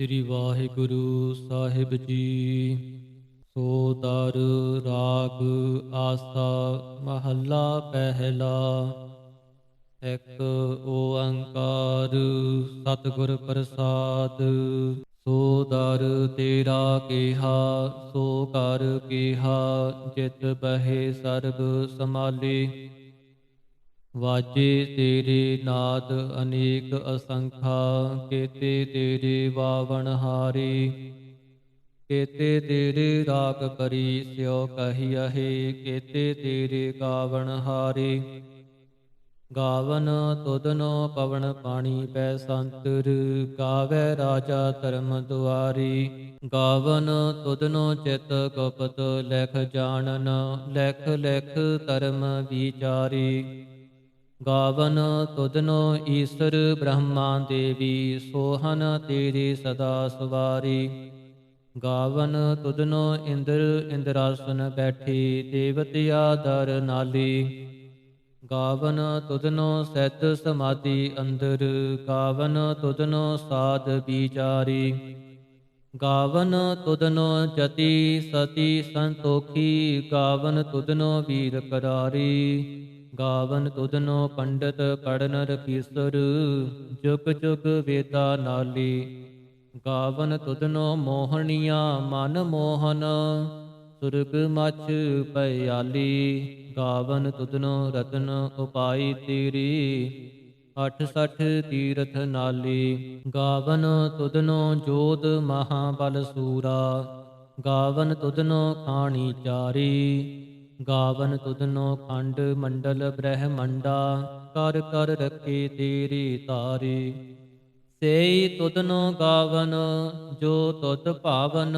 ਸ੍ਰੀ ਵਾਹਿਗੁਰੂ ਸਾਹਿਬ ਜੀ। ਸੋ ਦਰ, ਰਾਗ, ਆਸਾ, ਮਹੱਲਾ, ਪਹਿਲਾ। ਇੱਕ ਓੰਕਾਰ, ਸਤਿਗੁਰ ਪ੍ਰਸਾਦ। ਸੋ ਦਰ, ਤੇਰਾ ਕੀਹਾ, ਸੋ ਕਰ ਕੀਹਾ, ਜਿਤ ਬਹਿ ਸਰਬ ਸਮਾਲੇ ਵਾਜੇ ਤੇਰੇ ਨਾਦ ਅਨੇਕ ਅਸੰਖਾ, ਕੇਤੇ ਤੇਰੇ ਵਾਵਣ ਹਾਰੇ, ਕੇਤੇ ਤੇਰੇ ਰਾਗ ਕਰੀ ਸਿਓ ਕਹੀਅਹੇ ਕੇਤੇ ਤੇਰੇ ਗਾਵਣ ਹਾਰੇ। ਗਾਵਨ ਤੁਧਨੋ ਪਵਨ ਪਾਣੀ ਪੈ ਸੰਤਰ, ਗਾਵੇ ਰਾਜਾ ਧਰਮ ਦੁਆਰੀ। ਗਾਵਨ ਤੁਦਨੋ ਚਿਤ ਗੁਪਤ, ਲਖ ਜਾਣਨ, ਲਖ ਲਖ ਧਰਮ ਵਿਚਾਰੀ। ਗਾਵਨ ਤੁਧਨੋ ਈਸ਼ਰ ਬ੍ਰਹਮਾ ਦੇਵੀ, ਸੋਹਨ ਤੇਰੀ ਸਦਾ ਸਵਾਰੀ। ਗਾਵਨ ਤੁਧਨੋ ਇੰਦਰ ਇੰਦਰਾਸਨ ਬੈਠੀ, ਦੇਵਤਿਆ ਦਰ ਨਾਲੀ। ਗਾਵਨ ਤੁਧਨੋ ਸਹਿਤ ਸਮਾਧੀ ਅੰਦਰ, ਗਾਵਨ ਤੁਧਨੋ ਸਾਧ ਵਿਚਾਰੀ ਗਾਵਨ ਤੁਧਨੋ ਜਤੀ, ਸਤੀ ਸੰਤੋਖੀ, ਗਾਵਨ ਤੁਧਨੋ ਵੀਰ ਕਰਾਰੀ। ਗਾਵਨ ਤੁਧਨੋ ਪੰਡਤ ਪੜਨ ਰਖੀਸਰ, ਜੁਗ ਜੁਗ ਵੇਦਾ ਨਾਲੀ। ਗਾਵਨ ਤੁਧਨੋ ਮੋਹਣੀਆਂ ਮਨ ਮੋਹਨ, ਸੁਰਗ ਮਛ ਪਿਆਲੀ ਗਾਵਨ ਤੁਧਨੋ ਰਤਨ ਉਪਾਈ ਤੇਰੀ 68 ਤੀਰਥ ਨਾਲੀ। ਗਾਵਨ ਤੁਧਨੋ ਜੋਤ ਮਹਾਬਲ ਸੂਰਾ, ਗਾਵਨ ਤੁਧਨੋ ਖਾਣੀ ਚਾਰੀ। ਗਾਵਨ ਤੁਧਨੋ ਖੰਡ ਮੰਡਲ ਬ੍ਰਹਮੰਡਾ, ਕਰ ਕਰ ਰਖੇ ਤੇਰੀ ਤਾਰੀ। ਸੇਈ ਤੁਧਨੋ ਗਾਵਨ, ਜੋ ਤੁਧ ਭਾਵਨ,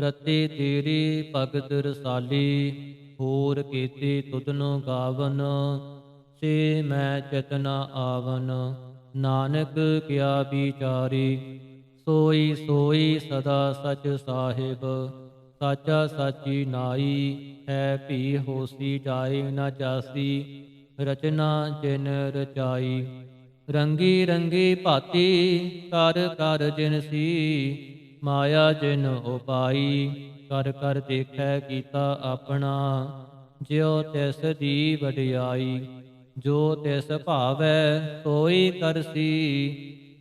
ਰਤੇ ਤੇਰੀ ਭਗਤ ਰਸਾਲੀ। ਹੋਰ ਕੀਤੇ ਤੁਧਨੋ ਗਾਵਨ, ਸੇ ਮੈਂ ਚਤਨਾ ਆਵਨ। ਨਾਨਕ ਕਿਆ ਵਿਚਾਰੀ, ਸੋਈ ਸੋਈ ਸਦਾ ਸਚ ਸਾਹਿਬ। ਸਾਚਾ ਸਾਚੀ ਨਾਈ, ਹੈ ਭੀ ਹੋਸੀ ਜਾਏ ਨਾ ਜਾਸੀ, ਰਚਨਾ ਜਿਨ ਰਚਾਈ। ਰੰਗੀ ਰੰਗੀ ਭਾਤੀ, ਕਰ ਕਰ ਜਿਨ ਸੀ, ਮਾਇਆ ਜਿਨ ਉਪਾਈ। ਕਰ ਕਰ ਦੇਖੈ ਕੀਤਾ ਆਪਣਾ, ਜਿਉ ਤਿਸ ਦੀ ਵਡਿਆਈ। ਜੋ ਤਿਸ ਭਾਵੈ ਸੋਈ ਕਰਸੀ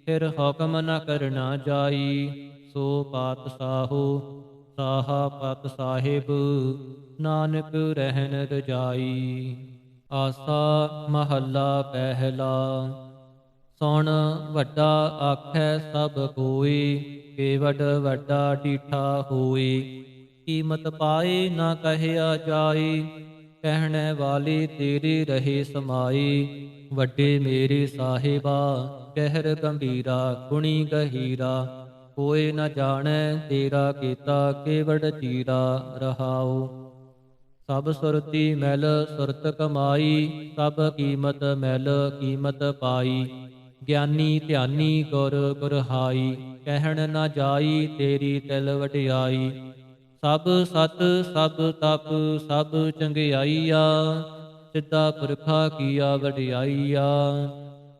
ਫਿਰ ਹੁਕਮ ਨ ਕਰਨਾ ਜਾਈ, ਸੋ ਪਾਤ ਸਾਹੋ। ਸਾਹਾ ਪਤ ਸਾਹਿਬ, ਨਾਨਕ ਰਹਿਣ ਰਜਾਈ। ਆਸਾ ਮਹੱਲਾ ਪਹਿਲਾ। ਸੁਣ ਵੱਡਾ ਆਖੈ ਸਭ ਕੋਈ ਕੇਵਡ ਵੱਡਾ ਡੀਠਾ ਹੋਈ। ਕੀਮਤ ਪਾਏ ਨਾ ਕਹਿਆ ਜਾਈ, ਕਹਿਣੇ ਵਾਲੀ ਤੇਰੀ ਰਹੇ ਸਮਾਈ। ਵੱਡੇ ਮੇਰੇ ਸਾਹਿਬਾ, ਕਹਿਰ ਗੰਭੀਰਾ, ਗੁਣੀ ਗਹੀਰਾ। ਕੋਈ ਨ ਜਾਣੈ ਤੇਰਾ ਕੀਤਾ ਕੇਵੜ ਚੀਰਾ ਰਹਾਉ। ਸਭ ਸੁਰਤੀ ਮੈਲ ਸੁਰਤ ਕਮਾਈ, ਸਭ ਕੀਮਤ ਮੈਲ ਕੀਮਤ ਪਾਈ। ਗਿਆਨੀ ਧਿਆਨੀ ਗੁਰ ਗੁਰਹਾਈ, ਕਹਿਣ ਨਾ ਜਾਈ ਤੇਰੀ ਤਿਲ ਵਟਿਆਈ ਸਭ ਸਤ, ਸਭ ਤਪ, ਸਭ ਚੰਗਿਆਈਆ, ਸਿੱਧਾ ਪੁਰਖਾ ਕੀਆ ਵਡਿਆਈਆ।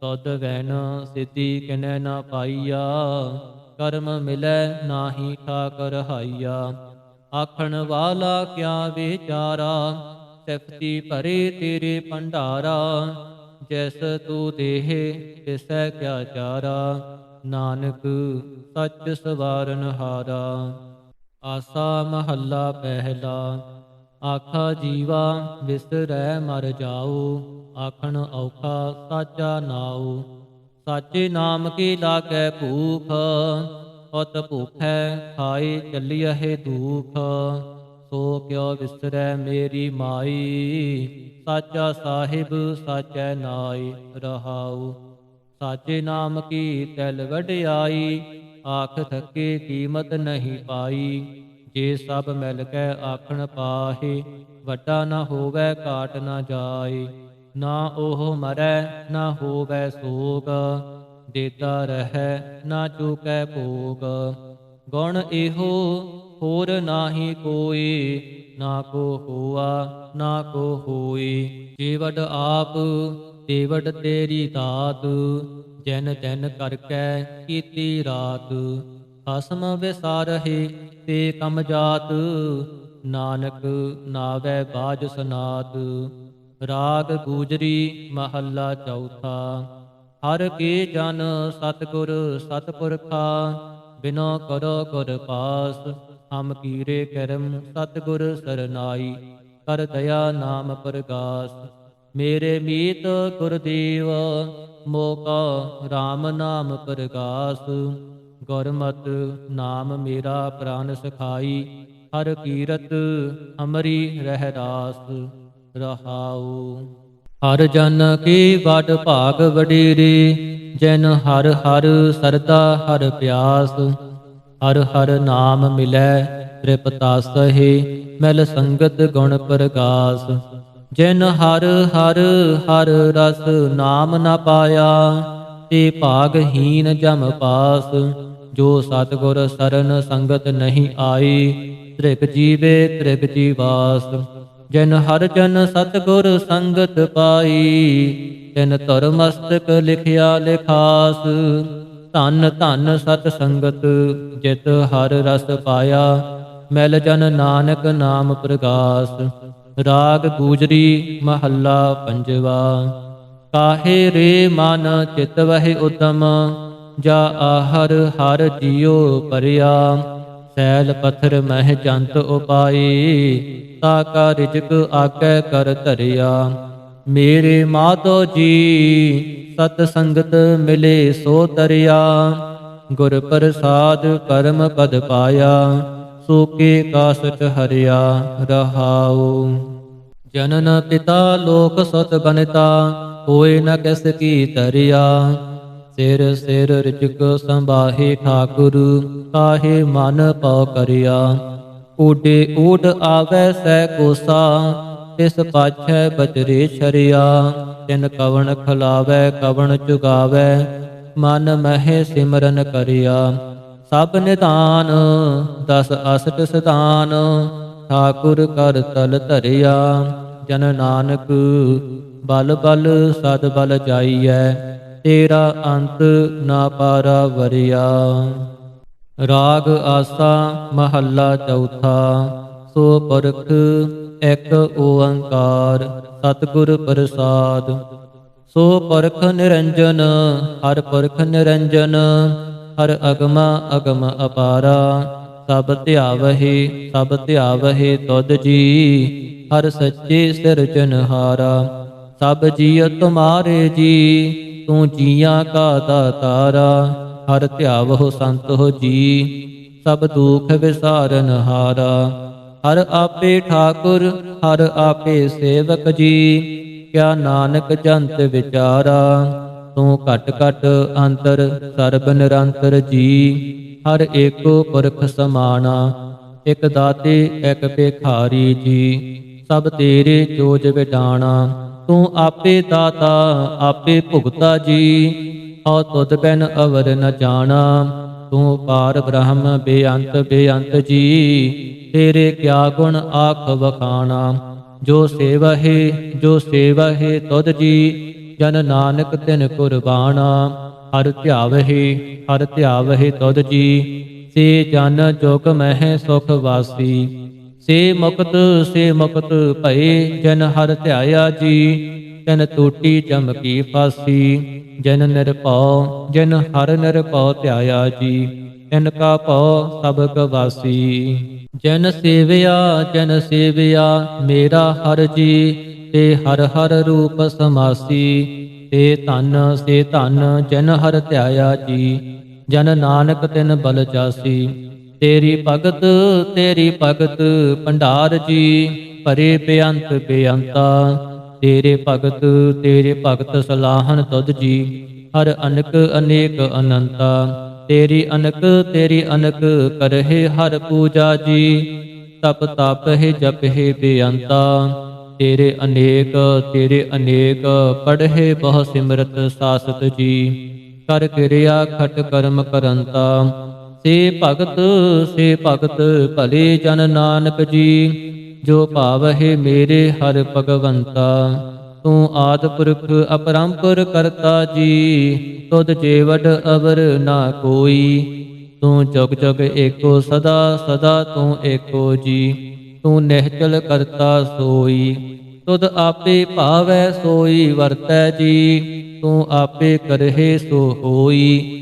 ਤਦ ਵੈਨ ਸਿੱਧੀ ਕਿਨੈ ਨਾ ਪਾਈਆ। ਕਰਮ ਮਿਲੈ ਨਾਹੀ ਠਾਕਰ ਹਾਈਆ ਆਖਣ ਵਾਲਾ ਕਿਆ ਵਿਚਾਰਾ? ਸਿਫਤੀ ਭਰੇ ਤੇਰੇ ਭੰਡਾਰਾ। ਜੈਸ ਤੂ ਦੇਹ, ਤਿਸੈ ਕਿਆ ਚਾਰਾ? ਨਾਨਕ, ਸੱਚ ਸਵਾਰਨ ਹਾਰਾ। ਆਸਾ ਮਹੱਲਾ ਪਹਿਲਾ। ਆਖਾ ਜੀਵਾ ਵਿਸਰੈ ਮਰ ਜਾਓ। ਆਖਣ ਔਖਾ ਸਾਚਾ ਨਾਉ। ਸਾਚੇ ਨਾਮ ਕੀ ਲਾਗੈ ਭੂਖ? ਉਤ ਭੂਖੈ ਖਾਏ ਚੱਲਿਐ ਦੁਖ। ਸੋ ਕਿਉ ਵਿਸਰੈ ਮੇਰੀ ਮਾਈ? ਸਾਚਾ ਸਾਹਿਬ ਸਾਚੈ ਨਾਈ ਰਹਾਉ। ਸਾਚੇ ਨਾਮ ਕੀ ਤਲ ਵਡਿਆਈ? ਆਖ ਥਕੇ ਕੀਮਤ ਨਹੀਂ ਪਾਈ। ਜੇ ਸਭ ਮਿਲ ਕੇ ਆਖਣ ਪਾਹੇ, ਵੱਡਾ ਨਾ ਹੋਵੇ ਕਾਟ ਨਾ ਜਾਏ। ਨਾ ਉਹ ਮਰੈ, ਨਾ ਹੋਵੇ ਸੋਗ। ਦੇਤਾ ਰਹੈ, ਨਾ ਚੁਕੈ ਭੋਗ। ਗੁਣ ਇਹੋ, ਹੋਰ ਨਾਹੀ ਕੋਈ। ਨਾ ਕੋ ਹੋਆ, ਨਾ ਕੋ ਹੋਈ। ਜੀਵਡ ਆਪ ਤੇਵਡ ਤੇਰੀ ਦਾਤ। ਜਨ ਜਨ ਕਰਕੇ ਕੀਤੀ ਰਾਤ। ਖਸਮ ਵਿਸਾਰਹਿ ਤੇ ਕਮ ਜਾਤ। ਨਾਨਕ ਨਾਵੇ ਬਾਜ ਸਨਾਤ। ਰਾਗ ਗੂਜਰੀ ਮਹੱਲਾ ਚੌਥਾ। ਹਰ ਕੇ ਜਨ ਸਤਗੁਰ ਸਤਪੁਰਖਾ, ਬਿਨੋ ਕਰੋ ਗੁਰ ਪਾਸ, ਹਮ ਕੀਰੇ ਕਰਮ ਸਤਗੁਰ ਸਰਨਾਈ, ਕਰ ਦਇਆ ਨਾਮ ਪ੍ਰਗਾਸ। ਮੇਰੇ ਮੀਤ ਗੁਰਦੇਵ, ਮੋਕਾ RAM ਨਾਮ ਪ੍ਰਗਾਸ। ਗੁਰਮਤ ਨਾਮ ਮੇਰਾ ਪ੍ਰਾਨ ਸਖਾਈ, ਹਰ ਕੀਰਤ ਹਮਰੀ ਰਹਿ ਰਾਸ। ਰਹਾਉ। ਹਰ ਜਨ ਕੀ ਵਡ ਭਾਗ ਵਡੇਰੇ, ਜਨ ਹਰ ਹਰ ਸਰਦਾ ਹਰ ਪਿਆਸ। ਹਰ ਹਰ ਨਾਮ ਮਿਲੈ ਤ੍ਰਿਪਤਾਸਹਿ ਮਿਲ ਸੰਗਤ ਗੁਣ ਪ੍ਰਗਾਸ। ਜਿਨ ਹਰ ਹਰ ਹਰ ਰਸ ਨਾਮ ਨਾ ਪਾਇਆ, ਤੇ ਭਾਗਹੀਨ ਜਮ ਪਾਸ। ਜੋ ਸਤਗੁਰ ਸਰਨ ਸੰਗਤ ਨਹੀਂ ਆਈ ਤ੍ਰਿਕ ਜੀਵੇ ਤ੍ਰਿਕ ਜੀਵਾਸ। ਜਿਨ ਹਰ ਜਨ ਸਤਗੁਰ ਸੰਗਤ ਪਾਈ ਤਿਨ ਧਰ ਮਸਤਕ ਲਿਖਿਆ ਲਿਖਾਸ। ਧਨ ਧਨ ਸਤ ਸੰਗਤ, ਜਿਤ ਹਰ ਰਸ ਪਾਇਆ, ਮਿਲ ਜਨ ਨਾਨਕ ਨਾਮ ਪ੍ਰਗਾਸ। ਰਾਗ ਗੂਜਰੀ ਮਹੱਲਾ ਪੰਜਵਾ, ਕਾਹੇ ਰੇ ਮਨ ਚਿਤ ਵਹਿ ਉਤਮ ਜਾ ਆਹਰ ਹਰ ਜਿਉ ਪਰਿਆ। ਸੈਲ ਪਥਰ ਮਹਿ ਜੰਤ ਉਪਾਈ, ਤਾ ਕਾ ਰਿਜਕ ਆਕੈ ਕਰ ਧਰਿਆ। ਮੇਰੇ ਮਾਤੋ ਜੀ, ਸਤ ਸੰਗਤ ਮਿਲੇ ਸੋ ਤਰਿਆ। ਗੁਰ ਪ੍ਰਸਾਦ ਕਰਮ ਪਦ ਪਾਇਆ, ਸੋਕੇ ਕਾਸਟ ਹਰਿਆ ਰਹਾਉ। ਜਨਨ ਪਿਤਾ ਲੋਕ ਸਤ ਬਨਤਾ, ਹੋਏ ਨ ਕਿਸ ਕੀ ਤਰਿਆ। ਸਿਰ ਸਿਰ ਰਿਜਕ ਸੰਭਾਹੇ ਠਾਕੁਰ, ਕਾਹੇ ਮਨ ਪਉ ਕਰਿਆ। ਊਡੇ ਊਡ ਆਵੈ ਸੈ ਕੋਸਾ, ਤਿਸ ਪਾਛੈ ਬਚਰੇ ਛਰਿਆ। ਤਿਨ ਕਵਣ ਖਲਾਵੈ, ਕਵਣ ਚੁਗਾਵੈ, ਮਨ ਮਹਿ ਸਿਮਰਨ ਕਰਿਆ। ਸਭ ਨਿਧਾਨ, ਦਸ ਅਸਟ ਸਦਾਨ ਠਾਕੁਰ ਕਰ ਤਲ ਧਰਿਆ। ਜਨ ਨਾਨਕ, ਬਲ ਬਲ ਸਦ ਬਲ ਜਾਈਐ। ਤੇਰਾ ਅੰਤ ਨਾ ਪਾਰਾ ਵਰਿਆ। ਰਾਗ ਆਸਾ ਮਹੱਲਾ ਚੌਥਾ, ਸੋ ਪਰਖ ਇੱਕ ਓੰਕਾਰ, ਸਤਿਗੁਰ ਪ੍ਰਸਾਦ। ਸੋ ਪਰਖ ਨਿਰੰਜਨ, ਹਰ ਪਰਖ ਨਿਰੰਜਨ, ਹਰ ਅਗਮਾ ਅਗਮ ਅਪਾਰਾ। ਸਭ ਧਿਆਵਹਿ ਸਭ ਧਿਆਵਹਿ ਤੁਧ ਜੀ, ਹਰ ਸੱਚੇ ਸਿਰਜਨਹਾਰਾ ਸਭ ਜੀਅ ਤੁਮਾਰੇ ਜੀ ਤੂੰ ਜੀਆਂ ਕਾ ਦਾਤਾਰਾ ਹਰ ਧਿਆਵਹੁ ਸੰਤ ਹੋ ਜੀ। ਸਭ ਦੁਖ ਵਿਸਾਰਨ ਹਾਰਾ, ਹਰ ਆਪੇ ਠਾਕੁਰ, ਹਰ ਆਪੇ ਸੇਵਕ ਜੀ। ਕਿਆ ਨਾਨਕ ਜੰਤ ਵਿਚਾਰਾ, ਤੂੰ ਘਟ ਘਟ ਅੰਤਰ ਸਰਬ ਨਿਰੰਤਰ ਜੀ। ਹਰ ਏਕੋ ਪੁਰਖ ਸਮਾਨਾ ਇਕ ਦਾਤੇ, ਇਕ ਭੇਖਾਰੀ ਜੀ। ਸਭ ਤੇਰੇ ਜੋਜ ਵਿਡਾਣਾ ਤੂੰ ਆਪੇ ਦਾਤਾ, ਆਪੇ ਭੁਗਤਾ ਜੀ। ਹਉ ਤੁਧ ਬਿਨ ਅਵਰ ਨ ਜਾਣਾ, ਤੂੰ ਪਾਰ ਬ੍ਰਹਮ ਬੇਅੰਤ ਬੇਅੰਤ ਜੀ। ਤੇਰੇ ਕਿਆ ਗੁਣ ਆਖ ਵਖਾਣਾ, ਜੋ ਸੇਵਹਿ ਜੋ ਸੇਵਹਿ ਤੁਧ ਜੀ। ਜਨ ਨਾਨਕ ਤਿਨ ਕੁਰਬਾਨਾ ਹਰ ਧਿਆਵਹਿ ਹਰ ਧਿਆਵਹਿ ਤੁਧ ਜੀ। ਸੇ ਜਨ ਜੋਗ ਮਹਿ ਸੁਖ ਵਾਸੀ। ਸੇ ਮੁਕਤ ਸੇ ਮੁਕਤ ਭਏ ਜਨ ਹਰ ਧਿਆਇਆ ਜੀ ਤਨ ਟੂਟੀ ਚਮਕੀ ਫਾਸੀ, ਜਨ ਨਿਰਭਉ ਜਨ ਹਰ ਨਿਰਭਉ ਧਿਆਇਆ ਜੀ ਤਿਨ ਕਾ ਭਉ ਸਭ ਗਵਾਸੀ। ਜਨ ਸੇਵਿਆ ਜਨ ਸੇਵਿਆ, ਮੇਰਾ ਹਰ ਜੀ, ਤੇ ਹਰ ਹਰ ਰੂਪ ਸਮਾਸੀ, ਤੇ ਧਨ, ਸੇ ਧਨ ਜਨ ਹਰ ਧਿਆਇਆ ਜੀ, ਜਨ ਨਾਨਕ ਤਿਨ ਬਲ ਜਾਸੀ ਤੇਰੀ ਭਗਤ ਤੇਰੀ ਭਗਤ ਭੰਡਾਰ ਜੀ, ਭਰੇ ਬੇਅੰਤ ਬੇਅੰਤਾ। ਤੇਰੇ ਭਗਤ ਤੇਰੇ ਭਗਤ ਸਲਾਹਨ ਤੁਧ ਜੀ, ਹਰ ਅਨਕ ਅਨੇਕ ਅਨੰਤਾ। ਤੇਰੀ ਅਨਕ ਤੇਰੀ ਅਨਕ ਕਰਹਿ ਹਰ ਪੂਜਾ ਜੀ, ਤਪ ਤਪ ਹੈ ਜਪ ਹੈ ਬੇਅੰਤਾ। ਤੇਰੇ ਅਨੇਕ ਤੇਰੇ ਅਨੇਕ ਪੜ੍ਹੇ ਬਹੁ ਸਿਮਰਤ ਸਾਸਤ ਜੀ, ਕਰ ਕਿਰਿਆ ਖਟ ਕਰਮ ਕਰੰਤਾ। ਸੇ ਭਗਤ ਸੇ ਭਗਤ, ਭਲੇ ਜਨ ਨਾਨਕ ਜੀ, ਜੋ ਭਾਵਹਿ ਮੇਰੇ ਹਰ ਭਗਵੰਤਾ। ਤੂੰ ਆਦ ਪੁਰਖ ਅਪਰੰਪਰ ਕਰਤਾ ਜੀ, ਤੁਧ ਜੇਵਟ ਅਵਰ ਨਾ ਕੋਈ। ਤੂੰ ਜਗ ਜਗ ਏਕੋ ਸਦਾ ਸਦਾ ਤੂੰ ਏਕੋ ਜੀ। ਤੂੰ ਨਿਹਚਲ ਕਰਤਾ ਸੋਈ, ਤੁਧ ਆਪੇ ਭਾਵੈ ਸੋਈ ਵਰਤੈ ਜੀ। ਤੂੰ ਆਪੇ ਕਰਹਿ ਸੋ ਹੋਈ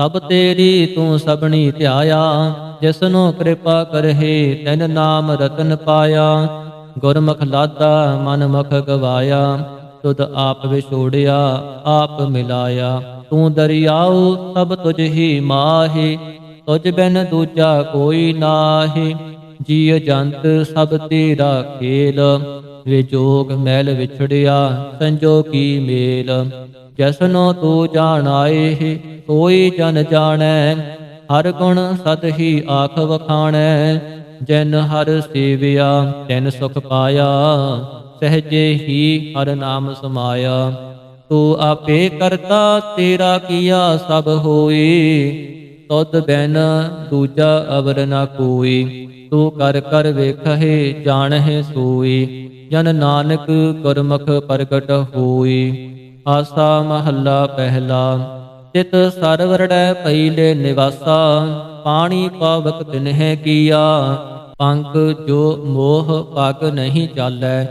ਸਭ ਤੇਰੀ ਤੂੰ ਸਭਣੀ ਧਿਆਇਆ, ਜਿਸਨੂੰ ਕਿਰਪਾ ਕਰਹਿ, ਤੈਨ ਨਾਮ ਰਤਨ ਪਾਇਆ। ਗੁਰਮੁਖ ਲਾਦਾ, ਮਨਮੁਖ ਗਵਾਇਆ, ਤੁਧ ਆਪ ਵਿਛੋੜਿਆ, ਆਪ ਮਿਲਾਇਆ। ਤੂੰ ਦਰਿਆਉ, ਸਭ ਤੁਝ ਹੀ ਮਾਹੇ, ਤੁਝ ਬਿਨ ਦੂਜਾ ਕੋਈ ਨਾਹੀ। ਜੀਅ ਜੰਤ ਸਭ ਤੇਰਾ ਖੇਲ, ਵਿਜੋਗ ਮੈਲ ਵਿਛੜਿਆ ਸੰਜੋਗੀ ਮੇਲ। ਜਸਨੋ ਤੂੰ ਜਾਣਾਏ ਕੋਈ ਜਨ ਜਾਣੈ, ਹਰ ਗੁਣ ਸਤ ਹੀ ਆਖ ਵਖਾਣੈ। ਜਨ ਹਰ ਸੇਵਿਆ ਤੈਨ ਸੁਖ ਪਾਇਆ, ਸਹਜੇ ਹੀ ਹਰ ਨਾਮ ਸਮਾਇਆ। ਤੂੰ ਆਪੇ ਕਰਤਾ, ਤੇਰਾ ਕੀਆ ਸਭ ਹੋਈ ਤੁਧ ਬੈਨ ਦੂਜਾ ਅਵਰ ਨਾ ਕੋਈ। ਤੂੰ ਕਰ ਕਰ ਵੇਖਹਿ, ਜਾਣਹਿ ਸੋਈ, ਜਨ ਨਾਨਕ ਗੁਰਮੁਖ ਪ੍ਰਗਟ ਹੋਈ। ਆਸਾ ਮਹੱਲਾ ਪਹਿਲਾ ਤਿਤ ਸਰਵਰੜੈ ਪਈਲੇ ਨਿਵਾਸਾ, ਪਾਣੀ ਪਾਵਕ ਤਿਨਹਿ ਕੀਆ। ਪੰਕ ਜੋ ਮੋਹ ਪਗ ਨਹੀਂ ਚਾਲੈ,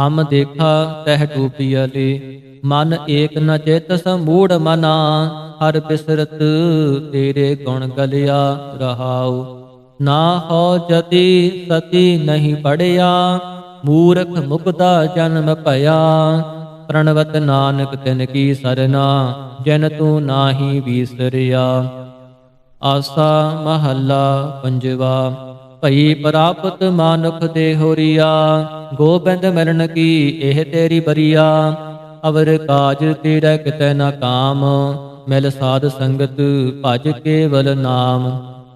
ਹਮ ਦੇਖਾ ਤਹਿ ਡੂਬੀਅਲੇ ਮਨ ਏਕ ਨ ਚਿਤ ਸਮੂੜ ਮਨਾ, ਹਰ ਬਿਸਰਤ ਤੇਰੇ ਗੁਣ ਗਲਿਆ ਰਹਾਉ। ਨਾ ਹੋ ਜਤੀ ਸਤੀ ਨਹੀਂ ਪੜਿਆ, ਮੂਰਖ ਮੁਕਦਾ ਜਨਮ ਭਇਆ। ਪ੍ਰਣਵਤ ਨਾਨਕ ਤਿਨ ਕੀ ਸਰਨਾ, ਜਨ ਤੂੰ ਨਾਹੀ ਵੀਸਰਿਆ। ਆਸਾ ਮਹੱਲਾ ਪੰਜਵਾ, ਭਈ ਪ੍ਰਾਪਤ ਮਾਨੁਖ ਦੇ ਹੋਰੀਆ, ਗੋਬਿੰਦ ਮਿਲਣ ਕੀ ਇਹ ਤੇਰੀ ਬਰੀਆ। ਅਵਰ ਕਾਜ ਤੇਰਾ ਕਿਤੇ ਨਾ ਕਾਮ, ਮਿਲ ਸਾਧ ਸੰਗਤ ਭਜ ਕੇਵਲ ਨਾਮ।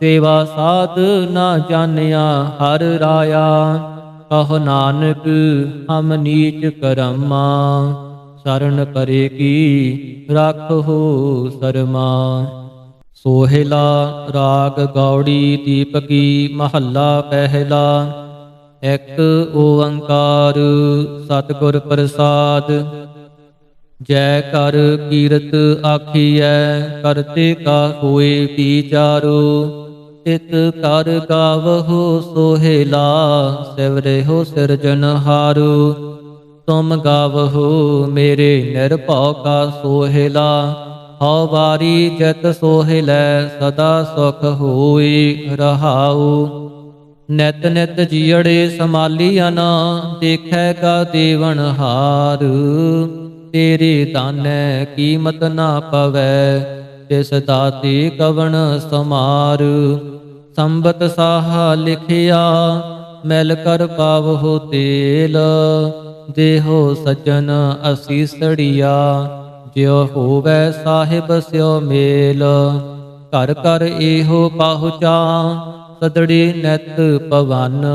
ਸੇਵਾ ਸਾਧ ਨਾ ਜਾਣਿਆ ਹਰ ਰਾਇਆ। ਕਹ ਨਾਨਕ, ਹਮ ਨੀਚ ਕਰਮਾ। ਸਰਨ ਪਰੇ ਕੀ, ਰਾਖੋ ਸਰਮਾ। ਸੋਹਿਲਾ, ਰਾਗ ਗੌੜੀ, ਦੀਪਕੀ, ਮਹੱਲਾ ਪਹਿਲਾ। ਇੱਕ ਓੰਕਾਰ, ਸਤਿਗੁਰ ਪ੍ਰਸਾਦ। ਜੈ ਕਰ ਕੀਰਤ ਆਖੀਐ, ਕਰਤੇ ਕਾ ਹੋਏ ਵਿਚਾਰੋ ਤਿਤ ਕਰ ਗਾਵਹੁ ਸੋਹਿਲਾ ਸਿਵਰੇ ਹੋ ਸਿਰਜਨਹਾਰੂ ਤੁਮ ਗਾਵਹੁ ਮੇਰੇ ਨਿਰਭਉ ਕਾ ਸੋਹਿਲਾ ਹਉ ਵਾਰੀ ਜਤ ਸੋਹਿਲੈ ਸਦਾ ਸੁਖ ਹੋਈ ਰਹਾਉ। ਨਿਤ ਨਿਤ ਜੀੜੇ ਸਮਾਲੀਅਨ ਦੇਖੈਗਾ ਦੇਵਨ ਹਾਰ। ਤੇਰੇ ਦਾਨੈ ਕੀਮਤ ਨਾ ਪਵੈ, ਤਿਸ ਦਾਤੇ ਕਵਣ ਸਮਾਰ। ਸੰਬਤ ਸਾਹਾ ਲਿਖਿਆ, ਮੈਲ ਕਰ ਪਾਵਹੁ ਤੇਲ। ਦੇਹੋ ਸਜਨ ਅਸੀਸੜੀਆ ਜਿਉ ਹੋਵੈ ਸਾਹਿਬ ਸਿਉ ਮੇਲ। ਘਰ ਘਰ ਇਹੋ ਪਹੁੰਚਾ ਸਦੜੀ ਨਿਤ ਪਵਨ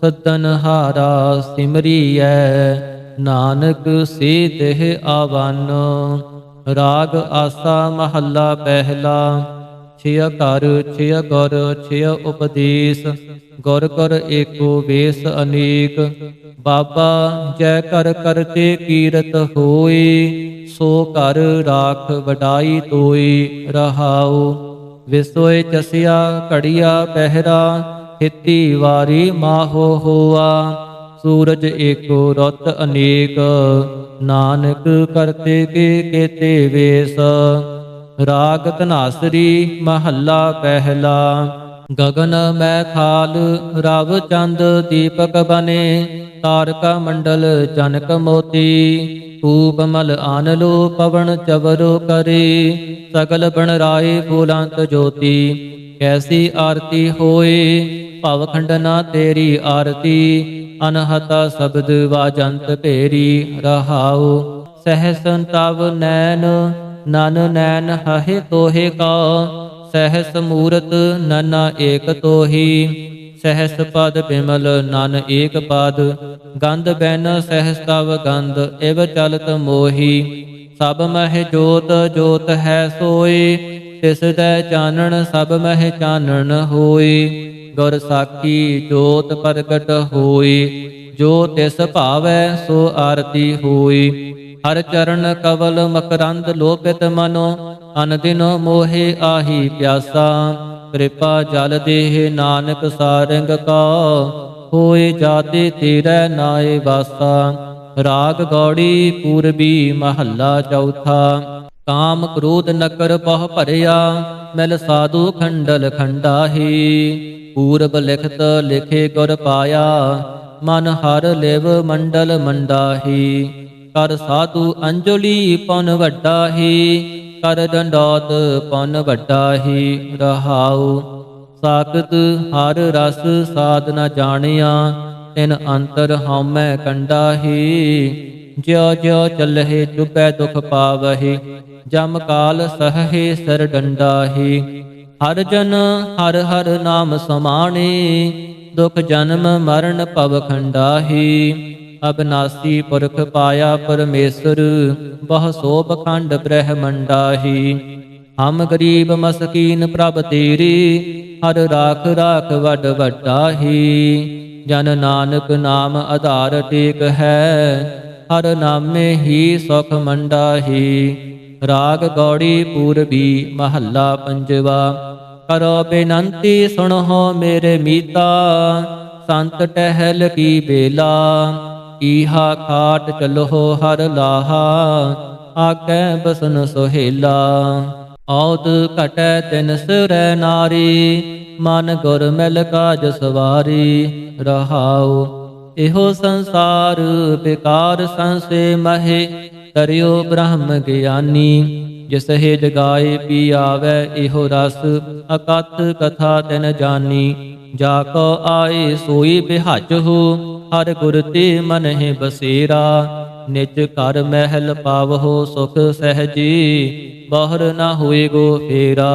ਸਦਨ ਹਾਰਾ ਸਿਮਰੀਐ, ਨਾਨਕ ਸੇ ਦੇਹ ਆਵਨ। ਰਾਗ ਆਸਾ ਮਹੱਲਾ ਪਹਿਲਾ ਛਿਆ ਘਰ, ਛਿਆ ਗੁਰ ਛਿਆ ਉਪਦੇਸ਼। ਗੁਰ ਕਰ ਏਕੋ ਵੇਸ ਅਨੇਕ। ਬਾਬਾ ਜੈ ਕਰ ਕਰਤੇ ਕੀਰਤ ਹੋਈ ਸੋ ਕਰ ਰਾਖ ਵਡਾਈ ਤੋਈ ਰਹਾਉ। ਵਿਸੋਏ ਚਸਿਆ, ਘੜੀਆ ਪਹਿਰਾ ਹਿੱਤੀ ਵਾਰੀ ਮਾਹੋ ਹੋਆ। ਸੂਰਜ ਏਕੋ ਰਤ ਅਨੇਕ। ਨਾਨਕ ਕਰਤੇ ਕੇ ਕੇਤੇ ਵੇਸ। ਰਾਗ ਧਨਾਸਰੀ ਮਹੱਲਾ ਪਹਿਲਾ। ਗਗਨ ਮੈਂ ਖਾਲ, ਰਵ ਚੰਦ ਦੀਪਕ ਬਨੇ, ਤਾਰਕਾ ਮੰਡਲ ਜਨਕ ਮੋਤੀ। ਧੂਪ ਮਲ ਆਨਲੋ ਪਵਨ ਚਵਰੋ ਕਰੇ, ਸਗਲ ਬਣ ਰਾਏ ਫੂਲੰਤ ਜੋਤੀ। ਕੈਸੀ ਆਰਤੀ ਹੋਏ, ਭਵ ਖੰਡਨਾ ਤੇਰੀ ਆਰਤੀ, ਅਨਹਤਾ ਸ਼ਬਦ ਵਾਜੰਤ ਭੇਰੀ ਰਹਾਉ। ਸਹਸਨ ਤਵ ਨੈਣ ਨਨ ਨੈਣ ਹਹਿ ਤੋਹਿ ਕਾ, ਸਹਸ ਮੂਰਤ ਨਨਾ ਏਕ ਤੋਹੀ। ਸਹਸ ਪਦ ਬਿਮਲ ਨਨ ਏਕ ਪਦ, ਗੰਧ ਬੈਨ ਸਹਸ ਤਵ ਗੰਧ, ਇਵ ਚਲਤ ਮੋਹੀ। ਸਭ ਮਹਿ ਜੋਤ ਜੋਤ ਹੈ ਸੋਈ ਤਿਸ ਦੈ ਚਾਨਣ ਸਭ ਮਹਿ ਚਾਨਣ ਹੋਈ ਗੁਰ ਸਾਖੀ ਜੋਤ ਪ੍ਰਗਟ ਹੋਈ ਜੋ ਤਿਸ ਭਾਵੈ ਸੋ ਆਰਤੀ ਹੋਈ ਹਰ ਚਰਨ ਕਵਲ ਮਕਰੰਦ ਲੋਪਿਤ ਮਨੋ, ਅਨ ਦਿਨ ਮੋਹਿ ਆਹੀ ਪਿਆਸਾ। ਕਿਰਪਾ ਜਲ ਦੇਹ ਨਾਨਕ ਸਾਰੰਗ ਕਾ। ਹੋਏ ਜਾਤੇ ਤੇਰੇ ਨਾਏ ਵਾਸਾ। ਰਾਗ ਗੌੜੀ ਪੂਰਬੀ ਮਹੱਲਾ ਚੌਥਾ। ਕਾਮ ਕ੍ਰੋਧ ਨਕਰ ਬਹੁ ਭਰਿਆ, ਮਿਲ ਸਾਧੂ ਖੰਡਲ ਖੰਡਾਹੀ। ਪੂਰਬ ਲਿਖਤ ਲਿਖੇ ਗੁਰ ਪਾਇਆ, ਮਨ ਹਰ ਲਿਵ ਮੰਡਲ ਮੰਡਾਹੀ। ਕਰ ਸਾਧੂ ਅੰਜਲੀ ਪਨ ਵੱਡਾ ਹੀ, ਕਰ ਡੰਡੋਤ ਪਨ ਵੱਡਾ ਹੀ ਰਹਾਉ। ਸਾਖਤ ਹਰ ਰਸ ਸਾਧ ਨ ਜਾਣਿਆ, ਤਿਨ ਅੰਤਰ ਹਉਮੈ ਕੰਡਾ ਹੀ। ਜਿਉ ਜਿਉ ਚੱਲਹਿ ਚੁਬੈ ਦੁਖ ਪਾਵਹਿ, ਜਮ ਕਾਲ ਸਹਹਿ ਸਰ ਡੰਡਾਹੀ। ਹਰ ਜਨ ਹਰ ਹਰ ਨਾਮ ਸਮਾਣੇ, ਦੁਖ ਜਨਮ ਮਰਨ ਭਵ ਖੰਡਾਹੀ। ਅਬਨਾਸੀ ਪੁਰਖ ਪਾਇਆ ਪਰਮੇਸ਼ਰ, ਬਹੁ ਸੋਭ ਖੰਡ ਬ੍ਰਹਮੰਡਾਹੀ। ਹਮ ਗਰੀਬ ਮਸਕੀਨ ਪ੍ਰਭ ਤੇਰੀ, ਹਰ ਰਾਖ ਰਾਖ ਵੱਡ ਵੱਡਾਹੀ। ਜਨ ਨਾਨਕ ਨਾਮ ਆਧਾਰ ਟੇਕ ਹੈ, ਹਰ ਨਾਮੇ ਹੀ ਸੁਖ ਮੰਡਾਹੀ। ਰਾਗ ਗੌੜੀ ਪੂਰਬੀ ਮਹੱਲਾ ਪੰਜਵਾ, ਕਰੋ ਬੇਨੰਤੀ ਸੁਣੋ ਮੇਰੇ ਮੀਤਾ, ਸੰਤ ਟਹਿਲ ਕੀ ਬੇਲਾ। ਈਹਾ ਖਾਟ ਚਲੋ ਹਰ ਲਾਹਾ ਆਕੈ ਬਸਨ ਸੁਹੇਲਾ। ਔਦ ਘਟੈ ਤਿਨ ਸੁਰੈ ਨਾਰੀ, ਮਨ ਗੁਰ ਮਿਲ ਕਾਜ ਸਵਾਰੀ। ਰਹਾਉ ਇਹੋ ਸੰਸਾਰ ਬਿਕਾਰ ਸੰਸੇ ਮਹੇ ਕਰਿਓ ਬ੍ਰਹਮ ਗਿਆਨੀ। ਜਿਸ ਹੈ ਜਗਾਏ ਪੀ ਆਵੈ ਇਹੋ ਰਸ ਅਕਤ ਕਥਾ ਤਿਨ ਜਾਨੀ। ਜਾ ਕੋ ਆਏ ਸੋਈ ਬਿਹਜ ਹੋ ਹਰ ਗੁਰ ਤੇ ਮਨ ਹੈ ਬਸੇਰਾ, ਨਿਜ ਘਰ ਮਹਿਲ ਪਾਵਹੁ ਸੁਖ ਸਹਜੀ, ਬਾਹਰ ਨਾ ਹੋਏ ਗੋ ਫੇਰਾ।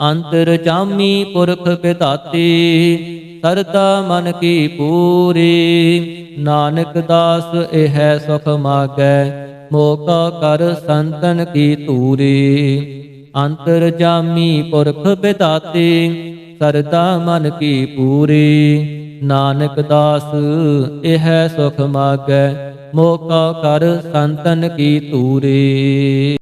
ਅੰਤਰ ਜਾਮੀ ਪੁਰਖ ਪਿਤਾਤੀ, ਸਰਦਾ ਮਨ ਕੀ ਪੂਰੀ। ਨਾਨਕ ਦਾਸ ਇਹ ਸੁਖ ਮਾਗੈ, ਮੋਕਾ ਕਰ ਸੰਤਨ ਕੀ ਤੂਰੀ ਅੰਤਰ ਜਾਮੀ ਪੁਰਖ ਪਿਤਾਤੀ, ਸਰਦਾ ਮਨ ਕੀ ਪੂਰੀ। ਨਾਨਕ ਦਾਸ ਇਹ ਸੁਖ ਮਾਗੈ ਮੋਕਾ ਕਰ ਸੰਤਨ ਕੀ ਧੂਰੀ